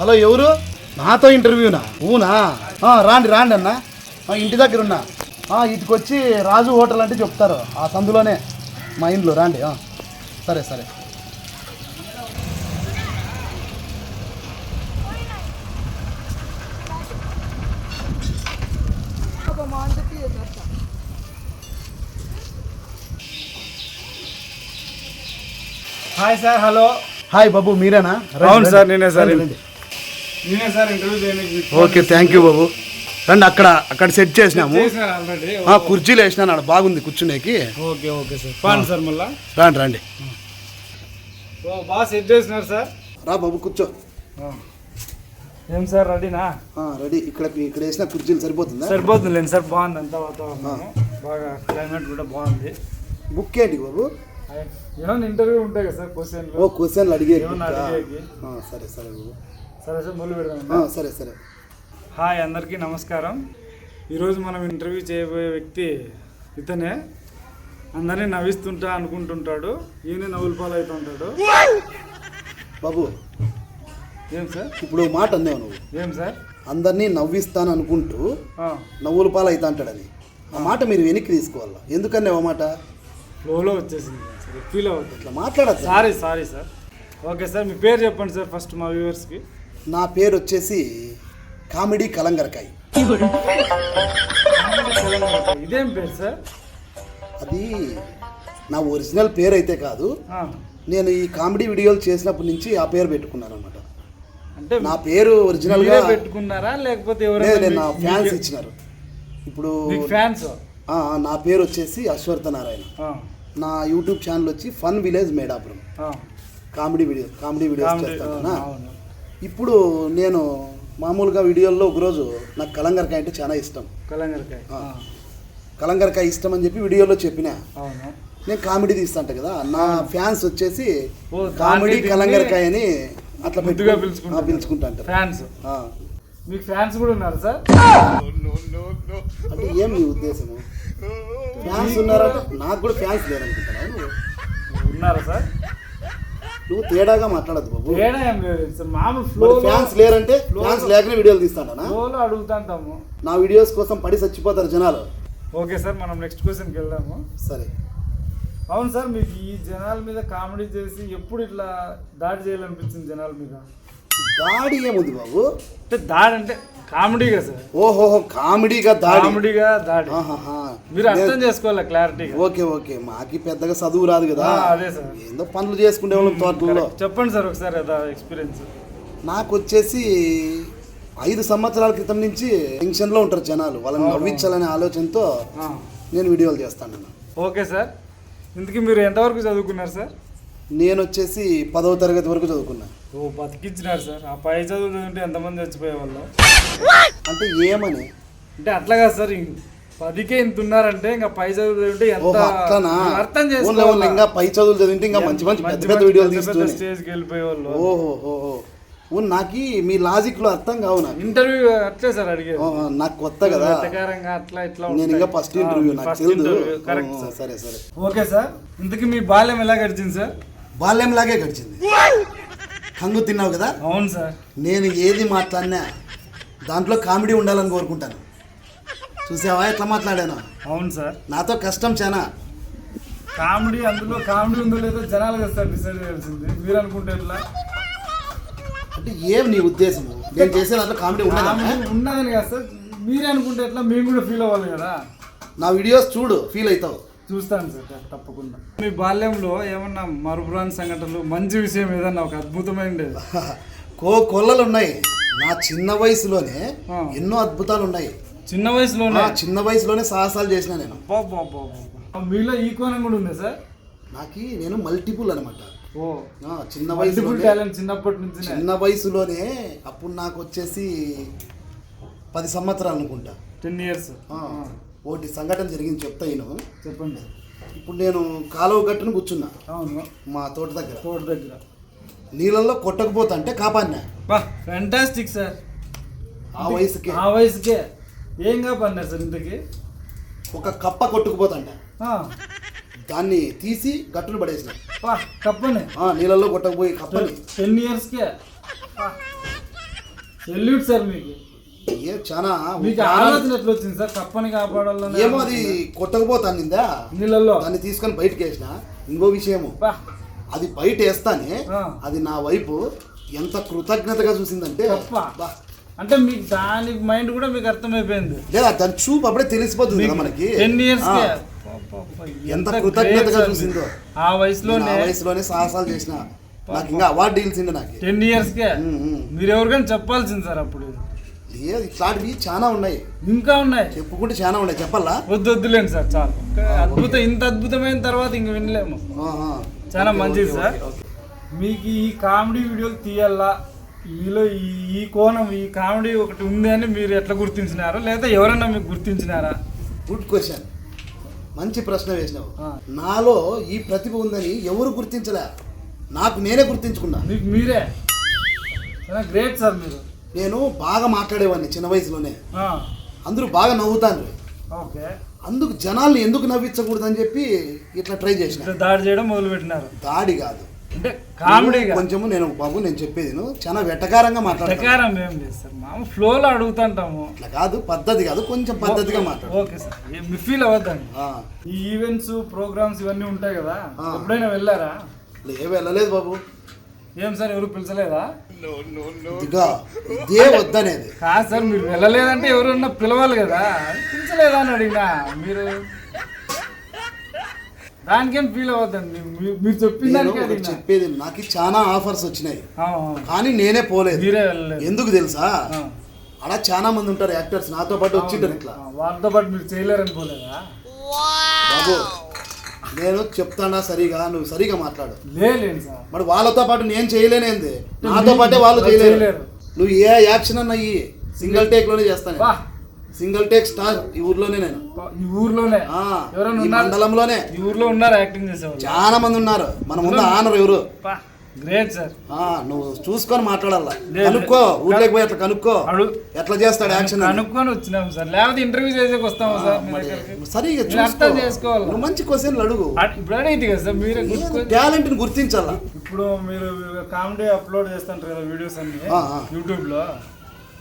Hello ఎవరు? నాతో ఇంటర్వ్యూనా? ఊనా? ఆ, రాండి రాండి అన్న. ఇంటి దగ్గర ఉన్నా. ఆ, ఇటుకొచ్చి రాజు హోటల్ అంటే చెప్తారు. ఆ సందులోనే. మా ఇంట్లో రాండి. సరే సరే. హాయ్ సార్ హలో హాయ్ బాబు మీరేనా? రండి, అవును సార్. నేనే సార్. ఓకే థ్యాంక్ యూ బాబు. రండి అక్కడ అక్కడ సెట్ చేసినాము. చేసినారు ఆల్రెడీ ఆ, కుర్చీలు వేసినాను ఆడ బాగుంది కూర్చునేకి. Okay okay sir. పాండి సార్ మళ్ళా. రాండి రండి. ఓ బాగా సెట్ చేసినారు సార్. రా బాబు కూర్చో. ఏం సార్ రెడీనా? ఆ, రెడీ. ఇక్కడ ఇక్కడ వేసిన కుర్చీలు సరిపోతుందా? సరిపోతుంది సార్ బాగుంది అంతా వాతావరణం. బాగా క్లైమేట్ కూడా బాగుంది. బుక్ ఏంటి బాబు? ఏమైనా ఇంటర్వ్యూ ఉంటాయి కదా సార్ క్వశ్చన్లు ఓ క్వశ్చన్లు అడిగే? సరే సరే బాబు. సరే సార్ మొదలు ఆ, పెడదాం సరే సరే. హాయ్ అందరికీ నమస్కారం. ఈరోజు మనం ఇంటర్వ్యూ చేయబోయే వ్యక్తి ఇతనే. అందరినీ నవ్విస్తుంటా అనుకుంటుంటాడు. ఈయన నవ్వుల పాలు అవుతుంటాడు బాబు ఏం సార్? ఇప్పుడు మాట అన్నావు నువ్వు. ఏం సార్? అందరినీ నవ్విస్తాను అనుకుంటూ ఆ, నవ్వుల పాలు అవుతా అంటాడని ఆ మాట మీరు వెనక్కి తీసుకోవాలా? ఎందుకని ఆ మాట? ఫ్లోలో వచ్చేసింది. సార్ ఫీల్ అవుతుంది ఇట్లా మాట్లాడద్దు. Sorry sorry sir okay sir మీ పేరు చెప్పండి సార్ ఫస్ట్ మా వ్యూవర్స్కి నా పేరు వచ్చేసి కామెడీ కలంగరకాయ. ఇదేం పేరు సార్? అది నా ఒరిజినల్ పేరు అయితే కాదు నేను ఈ కామెడీ వీడియోలు చేసినప్పటి నుంచి ఆ పేరు పెట్టుకున్నాను అనమాట అంటే నా పేరు ఒరిజినల్గా మీరే పెట్టుకున్నారా? లేకపోతే ఎవరైనా నా ఫ్యాన్స్ ఇచ్చినారు. ఇప్పుడు ఫ్యాన్స్? నా పేరు వచ్చేసి అశ్వర్థ నారాయణ. నా యూట్యూబ్ ఛానల్ వచ్చి fun village Medapuram. Comedy video comedy videos చేస్తాను ఇప్పుడు నేను మామూలుగా వీడియోల్లో ఒకరోజు నాకు కలంగరకాయ అంటే చాలా ఇష్టం. కలంగరకాయ. కలంగరకాయ ఇష్టం అని చెప్పి వీడియోలో చెప్పిన. అవును. నేను కామెడీ తీస్తాంట కదా నా ఫ్యాన్స్ వచ్చేసి కామెడీ కలంగరకాయ అని అట్లా. ఆ, పిలుచుకుంటాంటారు ఫ్యాన్స్. మీకు ఫ్యాన్స్ కూడా ఉన్నారు సార్? అంటే ఏం నీ ఉద్దేశము ఫ్యాన్స్ ఉన్నారంటే నాకు కూడా ఫ్యాన్స్ లేరనుకుంటున్నావు నువ్వు? ఉన్నారా సార్? నువ్వు తేడాగా మాట్లాడద్దు బాబు. తేడా ఏం లేదు. సార్ మామూలు ఫ్లో ఫ్యాన్స్ లేరంటే ఫ్యాన్స్ లేకనే వీడియోలు తీస్తాంటానా? ఫ్లోలో అడుగుతాంటాము. నా వీడియోస్ కోసం పడి చచ్చిపోతారు జనాలు. ఓకే సార్ మనం నెక్స్ట్ క్వశ్చన్కి వెళ్దాము. సరే. అవును సార్ మీకు ఈ జనాల మీద కామెడీ చేసి ఎప్పుడు ఇట్లా దాడి చేయాలనిపించింది జనాల మీద? దాడి ఏముంది బాబు? అంటే దాడి అంటే కామెడీగా సార్. ఓహోహో కామెడీగా దాడి. కామెడీగా దాడి. మీరు అర్థం చేసుకోవాలి క్లారిటీగా. Okay okay. మాకి పెద్దగా చదువు రాదు కదా. అదే సార్. ఏందో పనులు చేసుకునే వాళ్ళం తోటలలో. చెప్పండి సార్ ఒకసారి ఎక్స్పీరియన్స్ నాకు వచ్చేసి ఐదు సంవత్సరాల క్రితం నుంచి టెన్షన్లో ఉంటారు జనాలు. వాళ్ళని నవ్వించాలనే ఆలోచనతో నేను వీడియోలు చేస్తాను. Okay sir. ఇంతకీ మీరు ఎంతవరకు చదువుకున్నారు సార్? నేను వచ్చేసి పదవ తరగతి వరకు చదువుకున్నా. ఓ బతికిచ్చినారు సార్. ఆ పై చదువు చదివితే ఎంతమంది చచ్చిపోయే వాళ్ళు అంటే ఏమని? అంటే అట్లా కాదు సార్ పదికే ఇంత ఉన్నారంటే ఇంకా పై చదువు చదివితే ఎంత అర్థం చేసుకోవాలి? ఇంకా పై చదువులు చదివితే ఇంకా మంచి మంచి పెద్ద పెద్ద వీడియోలు తీస్తూనే స్టేజ్కి వెళ్ళిపోయే వాళ్ళు ఓహో. నాకి మీ లాజిక్లో అర్థం కావు నాకు. ఇంటర్వ్యూ అట్లే సార్ అడిగేది. ఓ, నాకు కొత్త కదా అట్లా ఇట్లా నేను ఇంకా ఫస్ట్ ఇంటర్వ్యూ నాకు తెలియదు సరే. సరే ఓకే సార్ ఇంతకీ మీ బాల్యం ఎలా గడిచింది సార్? బాల్యం లాగే గడిచింది. కంగు తిన్నావు కదా? అవును సార్. నేను ఏది మాట్లాడినా దాంట్లో కామెడీ ఉండాలని కోరుకుంటాను. చూసావా? ఎట్లా మాట్లాడాను? అవును సార్. నాతో కష్టం చాలా కామెడీ అందులో కామెడీ ఉందో లేదో జనాలు కదా సార్ డిసైడ్ చేయాల్సింది. మీరు అనుకుంటే ఎట్లా? అంటే ఏం నీ ఉద్దేశం నేను చేసే దాంట్లో కామెడీ ఉండదా? కామెడీ ఉన్నదని కదా సార్. మీరే అనుకుంటే ఎట్లా? మేము కూడా ఫీల్ అవ్వాలి కదా. నా వీడియోస్ చూడు ఫీల్ అవుతావు. చూస్తాను సార్ తప్పకుండా. మీ బాల్యంలో ఏమన్నా మరుపురాని సంఘటనలు మంచి విషయం ఏదన్నా ఒక అద్భుతమైనది కో కొల్లలు ఉన్నాయి నా చిన్న వయసులోనే. ఎన్నో అద్భుతాలు ఉన్నాయి చిన్న వయసులోనే? చిన్న వయసులోనే సాహసాలు చేసిన నేను. మీలో ఈ కోణం కూడా ఉంది సార్? నాకు నేను మల్టిపుల్ అనమాట ఓ. చిన్న టాలెంట్ చిన్నప్పటి నుంచి చిన్న వయసులోనే అప్పుడు నాకు వచ్చేసి పది సంవత్సరాలు అనుకుంటా. టెన్ ఇయర్స్ ఒకటి సంఘటన జరిగింది చెప్తా నేను చెప్పండి. ఇప్పుడు నేను కాలువ గట్టును కూర్చున్నా. అవును. మా తోట దగ్గర. తోట దగ్గర. నీళ్ళల్లో కొట్టకపోతా అంటే కాపాడినా? బా ఫ్యాంటాస్టిక్ సార్ ఆ వయసుకి. ఆ వయసుకే. ఏం కాపన్నారు సార్ ఇంతకి? ఒక కప్ప కొట్టుకుపోతాంట ఆ, దాన్ని తీసి గట్టును పడేసిన. బా కప్పని. ఆ, నీళ్ళల్లో కొట్టకపోయి కప్పని. టెన్ ఇయర్స్కే సెల్యూట్ సార్ మీకు. ఏ చాలా మీకు ఆలోచన ఎట్లా వచ్చింది సార్? కప్పని కాపాడాలని ఏమో అది కొట్టకపోతాను నిందా నీళ్ళల్లో? దాన్ని తీసుకొని బయటకు వేసిన? ఇంకో విషయము. అది బయట వేస్తానే. అది నా వైపు ఎంత కృతజ్ఞతగా చూసిందంటే. అంటే మీకు దాని మైండ్ కూడా మీకు అర్థమైపోయింది. లేదా దాని చూపు అప్పుడే తెలిసిపోతుంది కదా మనకి. టెన్ ఇయర్స్ ఆ, ఎంత కృతజ్ఞతగా చూసిందో. ఆ నేను వయసులోనే ఆ వయసులోనే సాహసాలు చేసిన. నాకు ఇంకా అవార్డు ఇల్సింది నాకు. టెన్ ఇయర్స్ కే. మీరు ఎవరికైనా చెప్పాల్సింది సార్ అప్పుడు. లేదు ఇట్లాంటివి చాలా ఉన్నాయి. ఇంకా ఉన్నాయి. చెప్పుకుంటే చాలా ఉన్నాయి. చెప్పాలా? వద్దు వద్దులేండి సార్ చాలు. అద్భుతం ఇంత అద్భుతమైన తర్వాత ఇంక వినలేము. చాలా మంచిది సార్. మీకు ఈ కామెడీ వీడియోలు తీయాలా? మీలో ఈ కోణం ఈ కామెడీ ఒకటి ఉంది అని మీరు ఎట్లా గుర్తించినారు? లేదా ఎవరైనా మీకు గుర్తించినారా? గుడ్ క్వశ్చన్ మంచి ప్రశ్న వేసినావు. నాలో ఈ ప్రతిభ ఉందని ఎవరు గుర్తించలే? నాకు నేనే గుర్తించుకున్నా. మీకు మీరే. గ్రేట్ సార్ మీరు. నేను బాగా మాట్లాడేవాడిని చిన్న వయసులోనే. అందరూ బాగా నవ్వుతాను ఓకే. అందుకు జనాల్ని ఎందుకు నవ్వించకూడదని చెప్పి ఇట్లా ట్రై చేసిన. దాడి చేయడం మొదలు పెట్టినారు దాడి కాదు. అంటే కామెడీగా కొంచెము నేను బాబు నేను చెప్పేది చాలా వెటకారంగా మాట్లాడతాను. ఏం లేదు సార్. మామూలు ఫ్లోలో అడుగుతుంటాము. ఇట్లా కాదు పద్ధతి కాదు కొంచెం పద్ధతిగా మాట్లాడు. Okay sir. ఏ- మీ ఫీల్ అవ్వద్దండి. ఈ ఈవెంట్స్ ప్రోగ్రామ్స్ ఇవన్నీ ఉంటాయి కదా. ఎప్పుడైనా వెళ్ళారా? లే వెళ్ళలేదు బాబు. ఏం సార్ ఎవరు పిలిచలేదా? ఇదిగా ఇదే వద్దనేది. కాదు సార్ మీరు వెళ్ళలేదంటే ఎవరన్నా పిలవాలి కదా. పిలిచలేదా అని అడిగినా మీరు దానికేం ఫీల్ అవ్వద్దండి. మీరు అడిగినా. చెప్పేది నాకు చాలా ఆఫర్స్ వచ్చినాయి. కానీ నేనే పోలేదు. మీరే వెళ్ళలేదు. ఎందుకు తెలుసా. అలా చాలా మంది ఉంటారు యాక్టర్స్ నాతో పాటు వచ్చింటారు ఇట్లా. వాళ్ళతో పాటు మీరు చేయలేరు అనుకోలేదా బాబు నేను చెప్తానా సరిగా? నువ్వు సరిగా మాట్లాడు. లేలేండి సార్. మరి వాళ్ళతో పాటు నేను చేయలేనేంది నాతో పాటే వాళ్ళు చేయలేరు. నువ్వు ఏ యాక్షన్ అన్న అయ్యి సింగిల్ టేక్లోనే చేస్తాను సింగిల్ టేక్ స్టార్ ఈ ఊర్లోనే నేను. ఈ ఊర్లోనే. ఈ మండలంలోనే. ఈ ఊర్లో ఉన్నారు యాక్టింగ్ చేసేవాళ్ళు. చాలా మంది ఉన్నారు. మన ముందు ఆనరు ఎవరు? గ్రేట్ సార్ నువ్వు చూసుకొని మాట్లాడాలా. కనుక్కో ఊర్లోకి పోయి అట్లా కనుక్కో. ఎట్లా చేస్తాడు యాక్షన్. కనుక్కొని వచ్చినాం సార్ లేకపోతే ఇంటర్వ్యూ చేసేకి వస్తాము సార్ మీరు అర్థం చూసుకో. చేసుకోవాలి. నువ్వు మంచి క్వశ్చన్లు అడుగు. అడ్- ఇప్పుడు అడిగింది కదా సార్ మీరే టాలెంట్ని గుర్తించాలా? ఇప్పుడు మీరు కామెడీ అప్లోడ్ చేస్తుంటారు కదా వీడియోస్ అన్ని. ఆ. యూట్యూబ్లో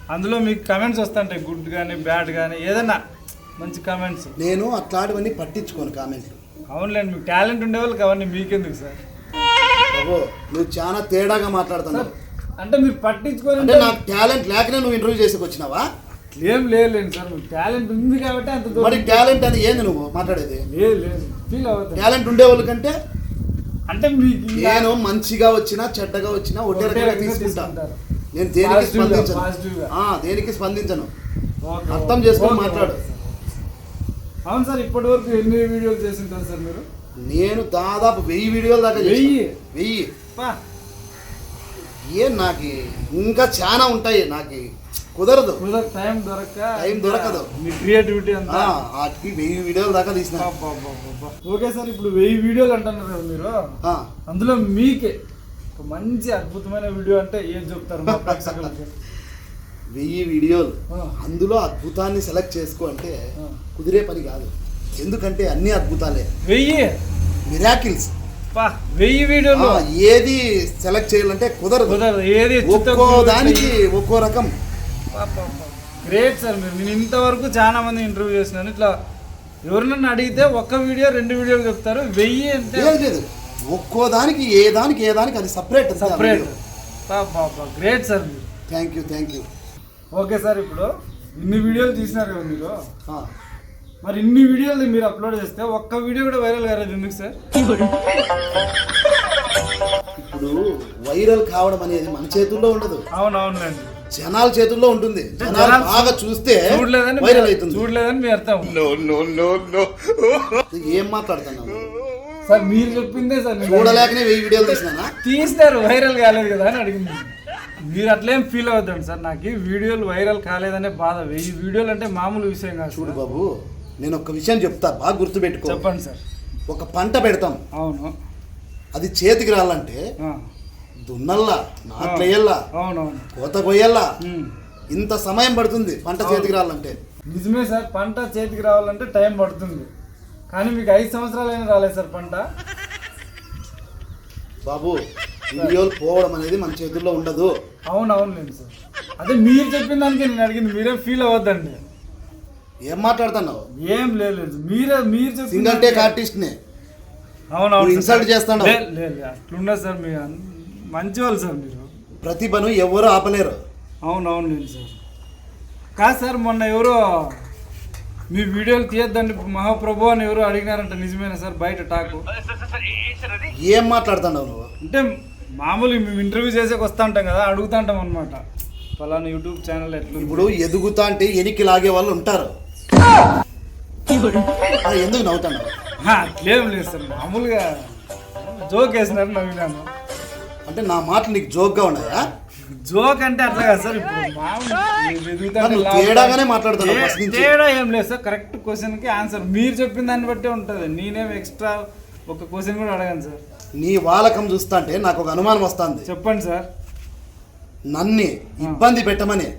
అందులో మీకు కమెంట్స్ వస్తుంటాయి గుడ్ కానీ బ్యాడ్ కానీ ఏదైనా మంచి కమెంట్స్ నేను అట్లాంటివన్నీ పట్టించుకోను కామెంట్లు అవునులేండి మీకు టాలెంట్ ఉండే వాళ్ళకి అవన్నీ మీకెందుకు సార్ బాబు నువ్వు చాలా తేడాగా మాట్లాడుతున్నావు. అంటే మీరు పట్టించుకొని అంటే నాకు టాలెంట్ లేకనే నువ్వు ఇంటర్వ్యూ చేసేకి వచ్చినావా? ఏం లేదులేండి సార్ టాలెంట్ ఉంది కాబట్టి అంత దూరం మరి టాలెంట్ అని ఏంది నువ్వు మాట్లాడేది? లేదు లేదు ఫీల్ అవుతుంది టాలెంట్ ఉండే వాళ్ళకంటే అంటే మీకు నేను మంచిగా వచ్చినా చెడ్డగా వచ్చినా ఒకటే రకంగా తీసుకుంటా. నేను దేనికి స్పందించను? దేనికి స్పందించను? అర్థం. చేసుకొని మాట్లాడు. అవును సార్ ఇప్పటి వరకు ఎన్ని వీడియోలు చేసింటారు సార్ మీరు? నేను దాదాపు వెయ్యి వీడియోల దాకా. వెయ్యి? వెయ్యి ఏం నాకు ఇంకా చాలా ఉంటాయి నాకు కుదరదు కుదర టైం దొరక్క టైం దొరకదు. మీ క్రియేటివిటీ అంతా వాటికి వెయ్యి వీడియోల దాకా తీసిన. ఓకే సార్ ఇప్పుడు వెయ్యి వీడియోలు అంటున్నారు కదా మీరు అందులో మీకే ఒక మంచి అద్భుతమైన వీడియో అంటే ఏం చెప్తారు వెయ్యి వీడియోలు. అందులో అద్భుతాన్ని సెలెక్ట్ చేసుకో అంటే. కుదిరే పని కాదు ఎందుకంటే అన్ని అద్భుతాలే. వెయ్యి. మిరాకిల్స్ వెయ్యి వీడియోలు. ఏది సెలెక్ట్ చేయాలంటే కుదరదు. కుదరదు ఏది ఒక్కో దానికి ఒక్కో రకం. గ్రేట్ సార్ మీరు నేను ఇంతవరకు చాలా మంది ఇంటర్వ్యూ చేసినాను. ఇట్లా ఎవరినన్నా అడిగితే ఒక్క వీడియో రెండు వీడియోలు చెప్తారు. వెయ్యి అంటే లేదు లేదు. ఒక్కో దానికి ఏ దానికి ఏ దానికి అది సపరేట్ సపరేట్ గ్రేట్ సార్ మీరు. Thank you thank you okay sir ఇప్పుడు ఇన్ని వీడియోలు తీసినారు కదా మీరు. మరి ఇన్ని వీడియోలు మీరు అప్లోడ్ చేస్తే ఒక్క వీడియో కూడా వైరల్ కాలేదు ఎందుకు సార్? ఇప్పుడు వైరల్ కావడం అనేది మన చేతుల్లో ఉండదు. అవునవునండి జనాల చేతుల్లో ఉంటుంది. జనాలు బాగా చూస్తే చూడలేదని వైరల్ అవుతుంది. చూడలేదని మీ అర్థం ఏం మాట్లాడుతున్నావు? సార్ మీరు చెప్పిందే సార్ నేను చూడలేకనే వెయ్యి వీడియోలు తీసినానా? తీస్తారు వైరల్ కాలేదు కదా అని అడిగింది. మీరు అట్లేం ఫీల్ అవుతాడు సార్ నాకు ఈ వీడియోలు వైరల్ కాలేదనే బాధ. వెయ్యి వీడియోలు అంటే మామూలు విషయం కాదు చూడు. బాబు నేను ఒక విషయం చెప్తా బాగా గుర్తుపెట్టుకో. చెప్పండి సార్. ఒక పంట పెడతాం. అవును. అది చేతికి రావాలంటే ఆ, దున్నల్లా నాట్లేయల్లా అవునవును. కోత కొయ్యల్లా. ఇంత సమయం పడుతుంది పంట చేతికి రావాలంటే నిజమే సార్ పంట చేతికి రావాలంటే టైం పడుతుంది. కానీ మీకు ఐదు సంవత్సరాలైనా రాలేదు సార్ పంట? బాబు వీడియోలు పోవడం అనేది మన చేతుల్లో ఉండదు. అవును అవును లేదు సార్. అదే మీరు చెప్పిన దానికి నేను అడిగింది మీరేం ఫీల్ అవ్వద్దండి. ఏం మాట్లాడుతున్నావు? ఏం లేదు లేదు. మీరే మీరు సింగల్ టేక్ ఆర్టిస్ట్ని అవును నువ్వు అవును insult చేస్తున్నావు. లేదు లేదు అట్లున్నా సార్ మీరు అన్- మంచి వాళ్ళు సార్ మీరు. ప్రతిభను ఎవరు ఆపలేరు. అవును అవును లేదు సార్. కాదు సార్ మొన్న ఎవరో మీ వీడియోలు తీయద్దండి. మహాప్రభు అని ఎవరో అడిగినారంట నిజమేనా సార్? బయట టాకు ఏం మాట్లాడుతున్నావు నువ్వు? అంటే మామూలు మేము ఇంటర్వ్యూ చేసేకి వస్తా ఉంటాం కదా అడుగుతా ఉంటాం అనమాట ఫలానా యూట్యూబ్ ఛానల్ ఎట్లుంది? ఇప్పుడు ఎదుగుతా అంటే ఎనికి లాగే వాళ్ళు ఉంటారు. ఎందుకు నవ్వుతున్నావు హా, అట్లేం లేదు సార్ మామూలుగా జోక్ వేసినారు నవ్వినాను. అంటే నా మాటలు నీకు జోక్గా ఉన్నాయా? జోక్ అంటే అట్లా కాదు సార్ ఇప్పుడు తేడాగానే నుంచి. తేడా ఏం లేదు సార్ కరెక్ట్ క్వశ్చన్కి ఆన్సర్ మీరు చెప్పిన దాన్ని బట్టే ఉంటుంది. నేనేం ఎక్స్ట్రా ఒక క్వశ్చన్ కూడా అడగాను సార్. నీ వాలకం చూస్తుంటే నాకు ఒక అనుమానం వస్తుంది. చెప్పండి సార్. నన్ని ఇబ్బంది పెట్టమని.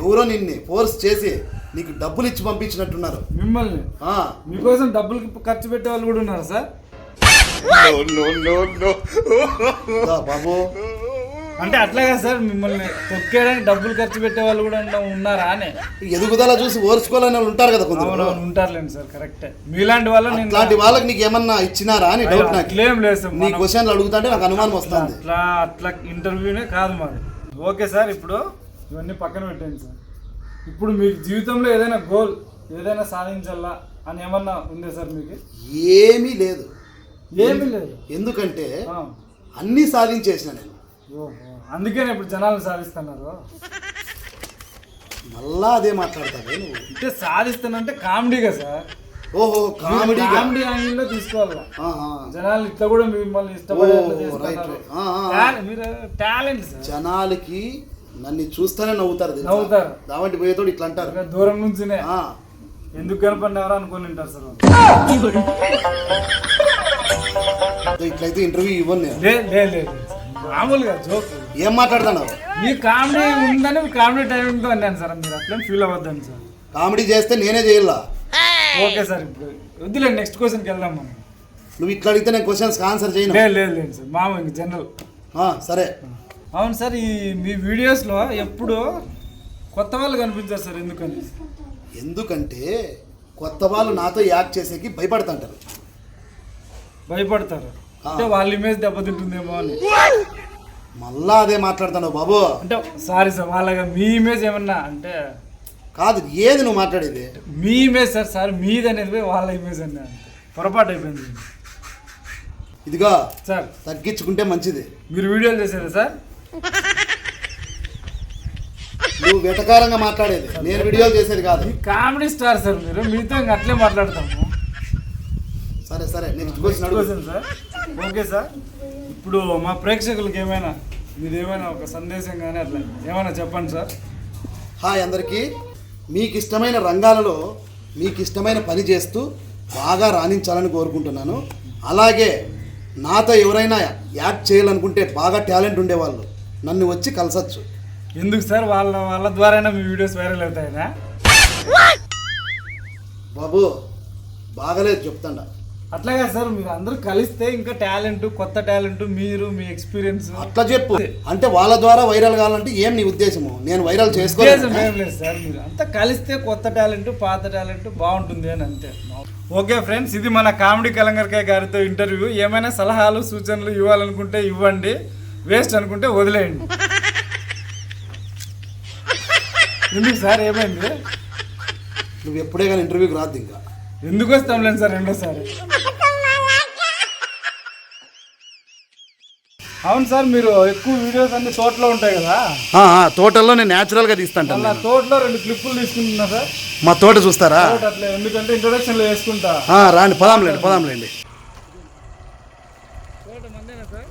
ఎవరో నిన్ని ఫోర్స్ చేసి నీకు డబ్బులు ఇచ్చి పంపించినట్టున్నారు. మిమ్మల్ని? ఆ, మీకోసం డబ్బులు ఖర్చు పెట్టే వాళ్ళు కూడా ఉన్నారు సార్? బాబు. అంటే అట్లాగా సార్ మిమ్మల్ని తొక్కేయడానికి డబ్బులు ఖర్చు పెట్టే వాళ్ళు కూడా ఉన్న- ఉన్నారా అని. ఎదుగుదల చూసి ఓర్చుకోవాలని వాళ్ళు ఉంటారు కదా కొందరు. ఉంటారులేండి సార్ కరెక్టే. మీలాంటి వాళ్ళు నేను అట్లాంటి వాళ్ళకి నీకు ఏమన్నా ఇచ్చినారా అని డౌట్ నాకు. అట్లేం లేదు సార్ నీ మనం- క్వశ్చన్లు అడుగుతుంటే నాకు అనుమానం వస్తుంది. అట్లా అట్లా ఇంటర్వ్యూనే కాదు మాది. ఓకే సార్ ఇప్పుడు ఇవన్నీ పక్కన పెట్టండి సార్. ఇప్పుడు మీకు జీవితంలో ఏదైనా గోల్ ఏదైనా సాధించాలా అని ఏమన్నా ఉందే సార్ మీకు? ఏమీ లేదు. ఏమీ లేదు. ఎందుకంటే. అన్నీ సాధించేసిన నేను. ఓహో. అందుకనే ఇప్పుడు జనాలు సాధిస్తున్నారు. మళ్ళా అదే మాట్లాడతావే నువ్వు. అంటే సాధిస్తానంటే కామెడీగా సార్. ఓహో కామెడీ కామెడీ యాంగిల్లో తీసుకోవాలా? జనాలు ఇట్లా కూడా మిమ్మల్ని. టాలెంట్- మీరు టాలెంట్ జనాలకి నన్ను చూస్తేనే నవ్వుతారు? నవ్వుతారు. దావంటి పోయేతోడు ఇట్లా అంటారు. దూరం నుంచినే. ఆ, ఎందుకు కనపడినారా అనుకొని ఉంటారు సార్ ఇట్లయితే ఇంటర్వ్యూ ఇవ్వను నేను. మామూలుగా జోక్. ఏం మాట్లాడుతున్నావు మీ కామెడీ ఉందని కామెడీ టైమింగ్తో అన్నాను సార్. మీరు అట్లా ఫీల్ అవ్వద్దని సార్. కామెడీ చేస్తే నేనే చేయాల? ఓకే సార్ ఇప్పుడు వద్దులే నెక్స్ట్ క్వశ్చన్కి వెళ్దాం మనం. నువ్వు ఇట్లా అడిగితే నేను క్వశ్చన్స్ ఆన్సర్ చేయను. లేదు లేదు సార్. మామూలు జనరల్ సరే. అవును సార్ ఈ మీ వీడియోస్లో ఎప్పుడు కొత్త వాళ్ళు కనిపించారు సార్ ఎందుకని? ఎందుకంటే కొత్త వాళ్ళు నాతో యాక్ట్ చేసేకి భయపడుతుంటారు. భయపడతారు. ఆ. అంటే వాళ్ళ ఇమేజ్ దెబ్బతింటుందేమో అని. మళ్ళా అదే మాట్లాడుతున్నావు బాబు. అంటే సారీ సార్ వాళ్ళగా మీ ఇమేజ్ ఏమన్నా అంటే కాదు ఏది నువ్వు మాట్లాడేది? మీ ఇమేజ్ సార్ సార్ మీది అనేది పోయి వాళ్ళ ఇమేజ్ అన్నా పొరపాటు అయిపోయింది. ఇదిగో సార్. తగ్గించుకుంటే మంచిది. మీరు వీడియోలు చేసేదా సార్? నువ్వు వెటకారంగా మాట్లాడేది. నేను వీడియోలు చేసేది కాదు. కామెడీ స్టార్ సార్ మీరు. మీతో అట్లే మాట్లాడతాము. సరే సరే. నెక్స్ట్ క్వశ్చన్ అడుగు. Question sir. Okay sir. ఇప్పుడు మా ప్రేక్షకులకు ఏమైనా మీది ఏమైనా ఒక సందేశం కానీ అట్లా ఏమైనా చెప్పండి సార్. హాయ్ అందరికీ. మీకు ఇష్టమైన రంగాలలో మీకు ఇష్టమైన పని చేస్తూ బాగా రాణించాలని కోరుకుంటున్నాను. అలాగే నాతో ఎవరైనా యాక్ట్ చేయాలనుకుంటే బాగా టాలెంట్ ఉండేవాళ్ళు. నన్ను వచ్చి కలసచ్చు. ఎందుకు సార్? వాళ్ళ వాళ్ళ ద్వారానే మీ వీడియోస్ వైరల్ అవుతాయినా? బాబు బాగలేదు చెప్తాండ. అట్లాగా సార్ మీరు అందరూ కలిస్తే ఇంకా టాలెంట్ కొత్త టాలెంట్ మీరు మీ ఎక్స్పీరియన్స్. అట్లా చెప్పు. అంటే వాళ్ళ ద్వారా వైరల్ కావాలంటే ఏం నీ ఉద్దేశము? నేను వైరల్ చేసుకోలేదు సార్ మీరు అంతా కలిస్తే కొత్త టాలెంట్ పాత టాలెంట్ బాగుంటుంది అని అంతే. ఓకే ఫ్రెండ్స్ ఇది మన కామెడీ కలంగర్కాయ గారితో ఇంటర్వ్యూ. ఏమైనా సలహాలు సూచనలు ఇవ్వాలనుకుంటే ఇవ్వండి. వేస్ట్ అనుకుంటే వదిలేయండి. ఎందుకు సార్ ఏమైంది? నువ్వు ఎప్పుడే కానీ ఇంటర్వ్యూకి రాద్దు ఇంకా. ఎందుకు వస్తాంలేండి సార్ రెండోసారి? అవును సార్ మీరు ఎక్కువ వీడియోస్ అన్ని తోటలో ఉంటాయి కదా? తోటల్లో నేను న్యాచురల్గా తీస్తాను మళ్ళీ తోటలో రెండు క్లిప్పులు తీసుకుంటున్నా సార్. మా తోట చూస్తారా? తోట అట్లా ఎందుకంటే ఇంట్రొడక్షన్లో వేసుకుంటా. ఆ, రాండి పదాంలేండి పదాంలేండి తోట మందేనా సార్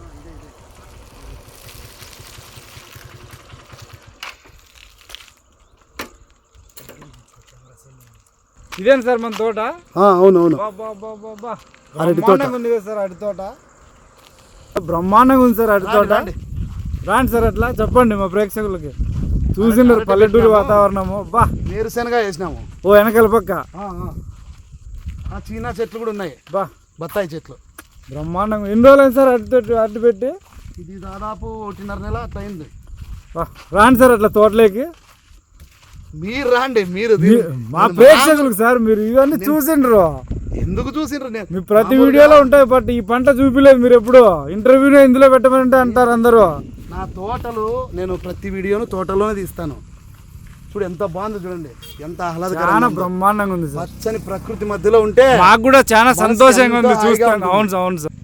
ఇదేనా సార్ మన తోట? అవును అవును బా, బా, బా, బా, బా. అరటి తోట. బ్రహ్మాండంగా ఉంది కదా సార్ అరటి తోట? బ్రహ్మాండంగా ఉంది సార్ అరటి తోట. రండి. రాండి సార్ అట్లా చెప్పండి మా ప్రేక్షకులకి. చూసిండ్రు పల్లెటూరు వాతావరణము. బా వేరుశనగా వేసినాము. ఓ వెనకాల పక్క. ఆ, ఆ. ఆ, చీనా చెట్లు కూడా ఉన్నాయి. బా బత్తాయి చెట్లు. బ్రహ్మాండంగా ఎన్ని రోజులు అయింది సార్ తోట అరటి పెట్టి? ఇది దాదాపు ఒకటిన్నర నెల అట్లా అయింది. వా, రాండి సార్ అట్లా తోటలోకి. మీరు రాండి మీరు మీ- ప్రేక్షకులకు సార్ మీరు ఇవన్నీ చూసిండ్రు. ఎందుకు చూసిండ్రు? నేను మీ ప్రతి వీడియోలో ఉంటాయి బట్ ఈ పంట చూపిలేదు మీరు ఎప్పుడు. ఇంటర్వ్యూనే ఇందులో పెట్టమంటే అంటారు అందరూ. నా తోటలు నేను ప్రతి వీడియోను తోటలోనే తీస్తాను. చూడు ఎంత బాగుందో చూడండి. ఎంత ఆహ్లాదకరంగా ఉందో. బ్రహ్మాండంగా ఉంది పచ్చని ప్రకృతి మధ్యలో ఉంటే మాకు కూడా చాలా సంతోషంగా ఉంది చూస్తాను. అవును అవును సార్.